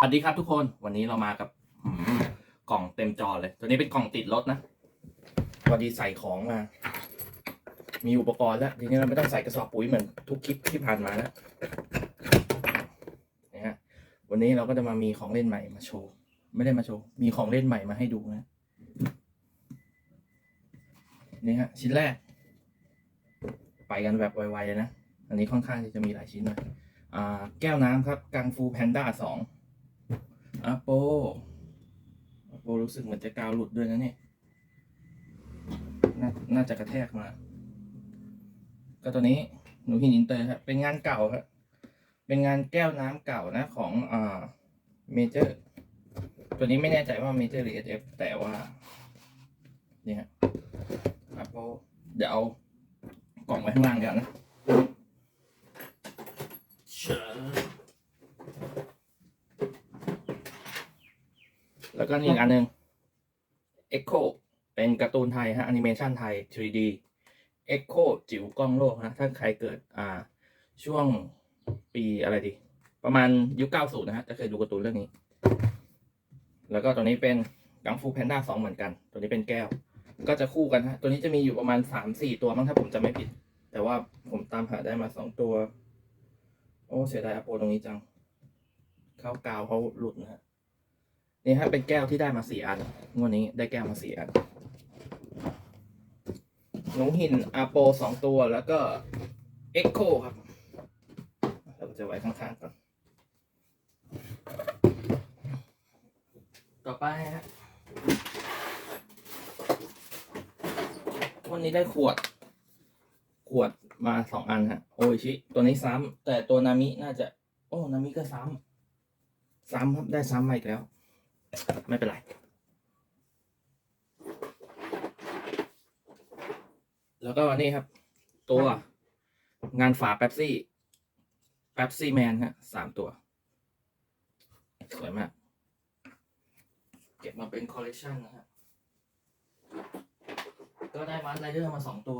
สวัสดีครับทุกคนวันนี้เรามากับกล่องเต็มจอเลย ตัวนี้เป็นกล่องติดรถนะพอดีใส่ของมา มีอุปกรณ์แล้วทีนี้เราไม่ต้องใส่กระสอบปุ๋ยเหมือนทุกคลิปที่ผ่านมาแล้วนะฮะวันนี้เราก็จะมามีของเล่นใหม่มาโชว์ไม่ได้มาโชว์มีของเล่นใหม่มาให้ดูนะนี่ฮะชิ้นแรก ไปกันแบบไวๆเลยนะอันนี้ค่อนข้างที่จะมีหลายชิ้นหน่อยอ่าแก้วน้ำครับกังฟูแพนด้าสอง อาโปอาโปรู้สึกเหมือนจะกาวหลุดด้วยนะเนี่ยนน่าจะกระแทกมา ก็ตัวนี้หนูหินอินเตอร์ครับเป็นงานเก่าครับเป็นงานแก้วน้ำเก่านะของอ่าเมเจอร์ตัวนี้ไม่แน่ใจว่าเมเจอร์หรือ SF แต่ว่านี่ฮะอาโปเดี๋ยวเอากล่องไว้ข้างล่างกันนะเชิญ แล้วก็นี่อีกอันหนึ่ง Echo เป็นการ์ตูนไทยฮะแอนิเมชันไทย 3D Echo จิ๋วกล้องโลกฮะถ้าใครเกิดอ่าช่วงปีอะไรดี ประมาณยุค 90 นะฮะจะเคยดูการ์ตูนเรื่องนี้ แล้วก็ตัวนี้เป็นกังฟูแพนด้า 2 เหมือนกัน ตัวนี้เป็นแก้ว ก็จะคู่กันฮะ ตัวนี้จะมีอยู่ประมาณ 3-4 ตัวมั้งถ้าผมจำไม่ผิด แต่ว่าผมตามหาได้มา 2 ตัว โอ้ เสียดายอโปตรงนี้จัง เข้ากาวเขาหลุดนะฮะ นี่ฮะเป็นแก้วที่ได้มาสี่อันงวดนี้ได้แก้วมาสี่อันหนูหินอาโปสองตัวแล้วก็เอ็กโคครับ เราจะไว้ข้างๆก่อน ต่อไปฮะวันนี้ได้ขวด ขวดมาสองอันฮะ โออิชิ ตัวนี้ซ้ำแต่ตัวนามิน่าจะ โอ้ นามิก็ซ้ำซ้ำครับ ได้ซ้ำมาอีกแล้ว ไม่เป็นไร แล้วก็นี่ครับ ตัวงานฝาเป๊ปซี่เป๊ปซี่แมนฮะสามตัว สวยมาก เก็บมาเป็นคอลเลกชันนะฮะก็ได้มาร์ไรเดอร์มาสองตัว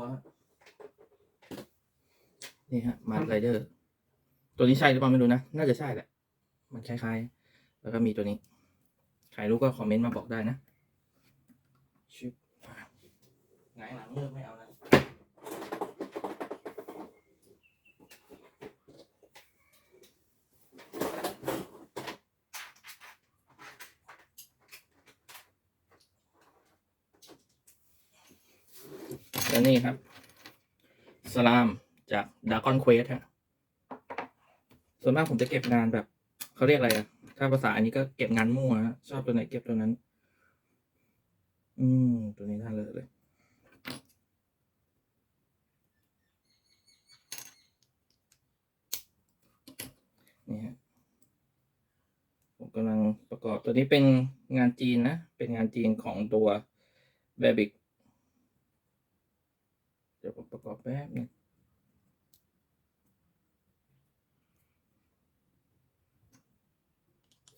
นี่ฮะมาร์ไรเดอร์ตัวนี้ใช่หรือเปล่าไม่รู้นะ น่าจะใช่แหละ มันคล้ายๆ แล้วก็มีตัวนี้ รรู้ก็คอมเมนต์มาบอกได้นะชิบไงายหลังเลือกไม่เอานะแล้วนี่ครับ สลามจากดากอนเควสฮะส่วนมากผมจะเก็บงานแบบเขาเรียกอะไรอะ ถ้าภาษาอันนี้ก็เก็บงานมั่วฮะชอบตัวไหนเก็บตัวนั้น อืม ตัวนี้น่าเลอะเลย นี่ฮะ ผมกำลังประกอบตัวนี้เป็นงานจีนนะ เป็นงานจีนของตัวแบบิก เดี๋ยวผมประกอบแป๊บนึง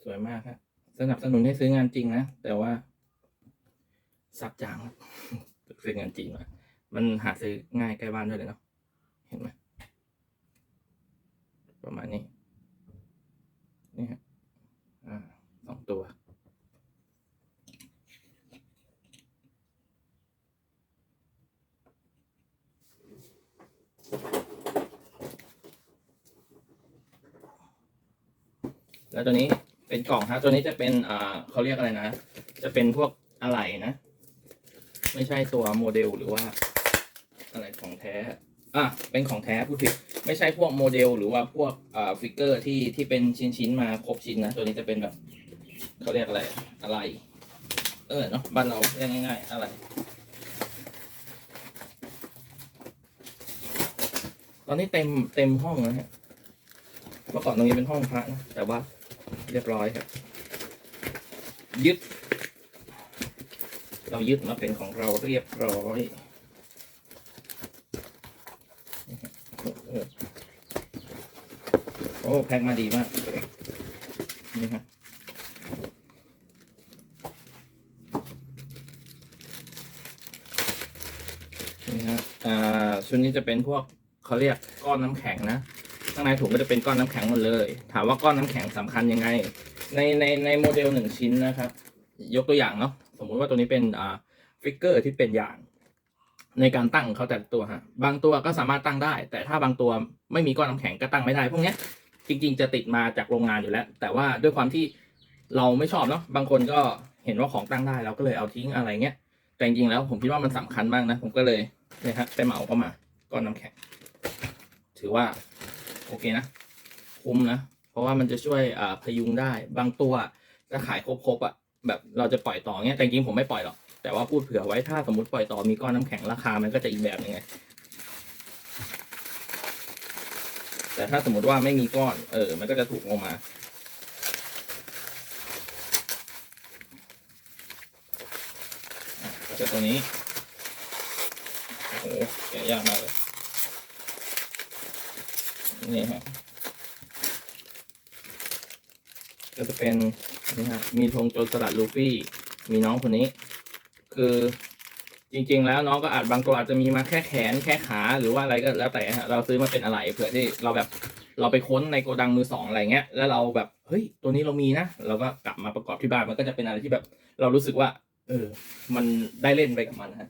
สวยมากครับสนับสนุนให้ซื้องานจริงนะ แต่ว่าซับจางซื้องานจริงมามันหาซื้อง่ายใกล้บ้านด้วยเลยเนาะเห็นไหมประมาณนี้นี่ฮะอ่าสองตัวแล้วตัวนี้ เป็นกล่องฮะตัวนี้จะเป็นอ่าเขาเรียกอะไรนะ จะเป็นพวกอะไหล่นะ ไม่ใช่ตัวโมเดลหรือว่าอะไรของแท้อะเป็นของแท้พูดผิดไม่ใช่พวกโมเดลหรือว่าพวกอ่าฟิกเกอร์ที่ที่เป็นชิ้นชิ้นๆมาครบชิ้นนะตัวนี้จะเป็นแบบเขาเรียกอะไรอะไร เออเนาะบ้านเราเรียกง่าย ๆ อะไร ตอนนี้เต็มเต็มห้องแล้วฮะเมื่อก่อนตรงนี้เป็นห้องพระนะแต่ว่า เรียบร้อยครับ ยึด เรายึดมาเป็นของเราเรียบร้อยโอ้แพ็คมาดีมากนี่ครับนี่ฮะอ่าชุดนี้จะเป็นพวกเขาเรียกก้อนน้ำแข็งนะ ข้างในถุงก็จะเป็นก้อนน้ำแข็งหมดเลย ถามว่าก้อนน้ำแข็งสำคัญยังไง ในในในโมเดลหนึ่งชิ้นนะครับ ยกตัวอย่างเนาะสมมุติว่าตัวนี้เป็นอ่าฟิกเกอร์ที่เป็นอย่างในการตั้งเขาแต่ตัวฮะบางตัวก็สามารถตั้งได้ แต่ถ้าบางตัวไม่มีก้อนน้ำแข็งก็ตั้งไม่ได้ พวกเนี้ยจริง ๆ จะติดมาจากโรงงานอยู่แล้ว แต่ว่าด้วยความที่เราไม่ชอบเนาะบางคนก็เห็นว่าของตั้งได้เราก็เลยเอาทิ้งอะไรเงี้ยแต่จริงๆแล้วผมคิดว่ามันสำคัญมากนะ ผมก็เลยเนี่ยฮะไปเหมาเข้ามาก้อนน้ำแข็ง ถือว่า โอเคนะคุ้มนะ เพราะว่ามันจะช่วยอ่าพยุงได้ บางตัวจะขายครบๆอะแบบเราจะปล่อยต่อเงี้ยแต่จริงผมไม่ปล่อยหรอกแต่ว่าพูดเผื่อไว้ถ้าสมมติปล่อยต่อมีก้อนน้ำแข็งราคามันก็จะอีกแบบนึงไงแต่ถ้าสมมติว่าไม่มีก้อนเออ มันก็จะถูกลงมาอะก็จะตัวนี้โอ้โหแกยากมากเลย นี่ฮะก็จะเป็นนี่ฮะมีธงโจรสลัดลูฟี่มีน้องคนนี้ คือจริง ๆ แล้วน้องก็อาจบางตัวอาจจะมีมาแค่แขนแค่ขาหรือว่าอะไรก็แล้วแต่ฮะเราซื้อมาเป็นอะไรเผื่อที่เราแบบเราไปค้นในโกดังมือสองอะไรเงี้ยแล้วเราแบบเฮ้ยตัวนี้เรามีนะเราก็กลับมาประกอบที่บ้านมันก็จะเป็นอะไรที่แบบ เรารู้สึกว่า เออ มันได้เล่นไปกับมันฮะ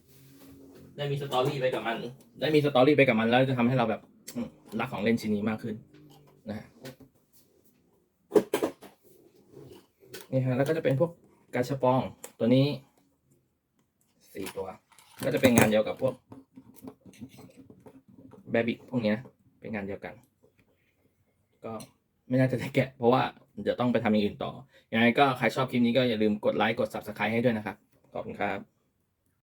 ได้มีสตอรี่ไปกับมัน ได้มีสตอรี่ไปกับมันแล้วจะทำให้เราแบบอืม รักของเล่นชิ้นนี้มากขึ้นนะฮะนี่ฮะแล้วก็จะเป็นพวกกาชปองตัวนี้สี่ตัว ก็จะเป็นงานเดียวกับพวกแบบิกพวกนี้เป็นงานเดียวกัน ก็ไม่น่าจะได้แกะ เพราะว่าเดี๋ยวต้องไปทำอย่างอื่นต่อยังไงก็ใครชอบคลิปนี้ก็อย่าลืมกดไลค์กด subscribe ให้ด้วยนะครับ ขอบคุณครับ